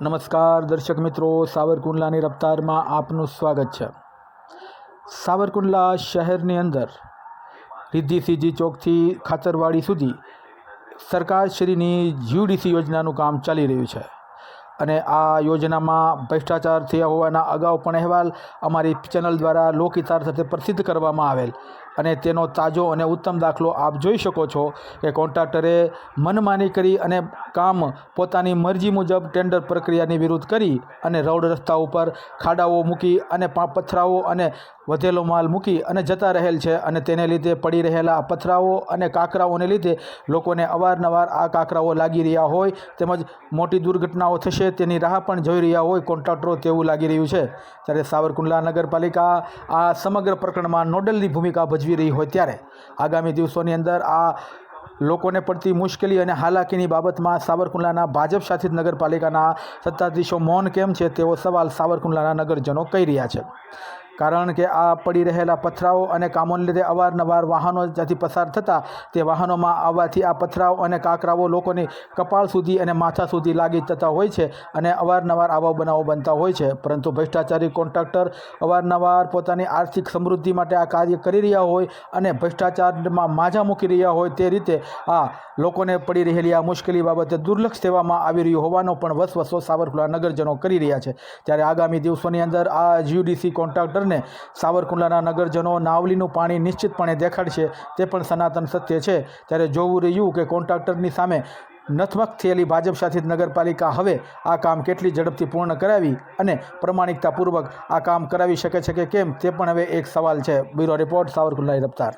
નમસ્કાર દર્શક મિત્રો, સાવરકુંડલાની રફતારમાં આપનું સ્વાગત છે. સાવરકુંડલા શહેરની અંદર રિદ્ધિ સીજી ચોકથી ખાતરવાડી સુધી સરકારશ્રીની જીયુડીસી યોજનાનું કામ ચાલી રહ્યું છે અને આ યોજનામાં ભ્રષ્ટાચાર થયા હોવાના અગાઉ પણ અહેવાલ અમારી ચેનલ દ્વારા લોકહિતાર સાથે પ્રસિદ્ધ કરવામાં આવેલ અને તેનો તાજો અને ઉત્તમ દાખલો આપ જોઈ શકો છો કે કોન્ટ્રાક્ટરે મનમાની કરી અને કામ પોતાની મરજી મુજબ ટેન્ડર પ્રક્રિયાની વિરુદ્ધ કરી અને રોડ રસ્તા ઉપર ખાડાઓ મૂકી અને પથરાઓ અને વધેલો માલ મૂકી અને જતા રહેલ છે અને તેને લીધે પડી રહેલા પથરાઓ અને કાંકરાઓને લીધે લોકોને અવારનવાર આ કાંકરાઓ લાગી રહ્યા હોય તેમજ મોટી દુર્ઘટનાઓ થશે તેની રાહ પણ જોઈ રહ્યા હોય કોન્ટ્રાક્ટરો તેવું લાગી રહ્યું છે. ત્યારે સાવરકુંડલા નગરપાલિકા આ સમગ્ર પ્રકરણમાં નોડલની ભૂમિકા ભજવી રહી હોય ત્યારે આગામી દિવસોની અંદર આ લોકોને પડતી મુશ્કેલી અને હાલાકીની બાબતમાં સાવરકુંડલાના ભાજપ શાસિત નગરપાલિકાના સત્તાધીશો મૌન કેમ છે તેવો સવાલ સાવરકુંડલાના નગરજનો કહી રહ્યા છે. કારણ કે આ પડી રહેલા પથરાઓ અને કામોને લીધે અવારનવાર વાહનો ત્યાંથી પસાર થતાં તે વાહનોમાં આવવાથી આ પથરાઓ અને કાંકરાઓ લોકોની કપાળ સુધી અને માથા સુધી લાગી જતા હોય છે અને અવારનવાર આવા બનાવો બનતા હોય છે. પરંતુ ભ્રષ્ટાચારી કોન્ટ્રાક્ટર અવારનવાર પોતાની આર્થિક સમૃદ્ધિ માટે આ કાર્ય કરી રહ્યા હોય અને ભ્રષ્ટાચારમાં માજા મૂકી રહ્યા હોય તે રીતે આ લોકોને પડી રહેલી આ મુશ્કેલી બાબતે દુર્લક્ષ સેવામાં આવી રહ્યું હોવાનો પણ વસવસો સાવરકુલા નગરજનો કરી રહ્યા છે. ત્યારે આગામી દિવસોની અંદર આ જીયુડીસી કોન્ટ્રાક્ટરને સાવરકુંડલાના નગરજનો નાવલીનું પાણી નિશ્ચિતપણે દેખાડશે, તે પણ સનાતન સત્ય છે. ત્યારે જોવું રહ્યું કે કોન્ટ્રાક્ટરની સામે નથમક થયેલી ભાજપ શાસિત નગરપાલિકા હવે આ કામ કેટલી ઝડપથી પૂર્ણ કરાવી અને પ્રમાણિકતાપૂર્વક આ કામ કરાવી શકે છે કે કેમ, તે પણ હવે એક સવાલ છે. Bureau report Savarkundla રફતાર.